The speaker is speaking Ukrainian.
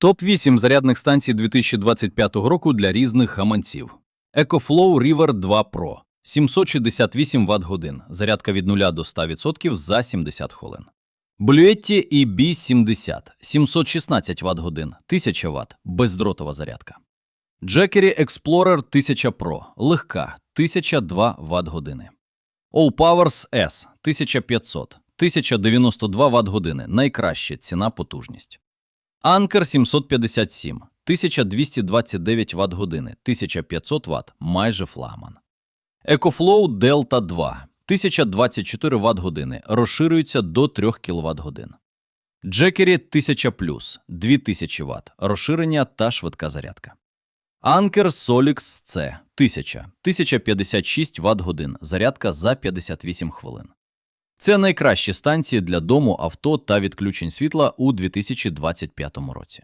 Топ-8 зарядних станцій 2025 року для різних гаманців. EcoFlow River 2 Pro 768 Вт годин. Зарядка від 0 до 100% за 70 хвилин. Bluetti EB70 716 Вт годин, 1000 Вт, бездротова зарядка. Jackery Explorer 1000 Pro легка, 1002 Вт години. Allpowers S 1500 1092 Вт години. Найкраща ціна потужність. Anker 757 1229 Вт години, 1500 Вт, майже флагман. EcoFlow Delta 2 1024 Вт години, розширюється до 3 кВт годин. Jackery 1000 2000 Вт, розширення та швидка зарядка. Anker Solix C 1000 1056 Вт годин, зарядка за 58 хвилин. Це найкращі станції для дому, авто та відключень світла у 2025 році.